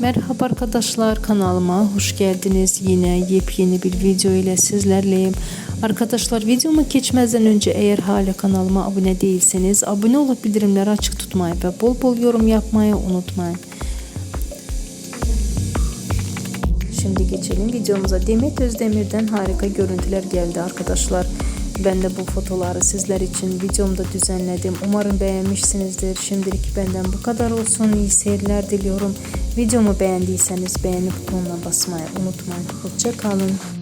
Merhaba arkadaşlar kanalıma hoş geldiniz. Yine yepyeni bir video ile sizlerleyim. Arkadaşlar videoma geçmeden önce eğer hala kanalıma abone değilseniz abone olup bildirimleri açık tutmayı ve bol bol yorum yapmayı unutmayın. Şimdi geçelim videomuza. Demet Özdemir'den harika görüntüler geldi arkadaşlar. Ben de bu fotoları sizler için videomda düzenledim. Umarım beğenmişsinizdir. Şimdilik benden bu kadar olsun. İyi seyirler diliyorum. Videomu beğendiyseniz beğeni butonuna basmayı unutmayın. Hoşça kalın.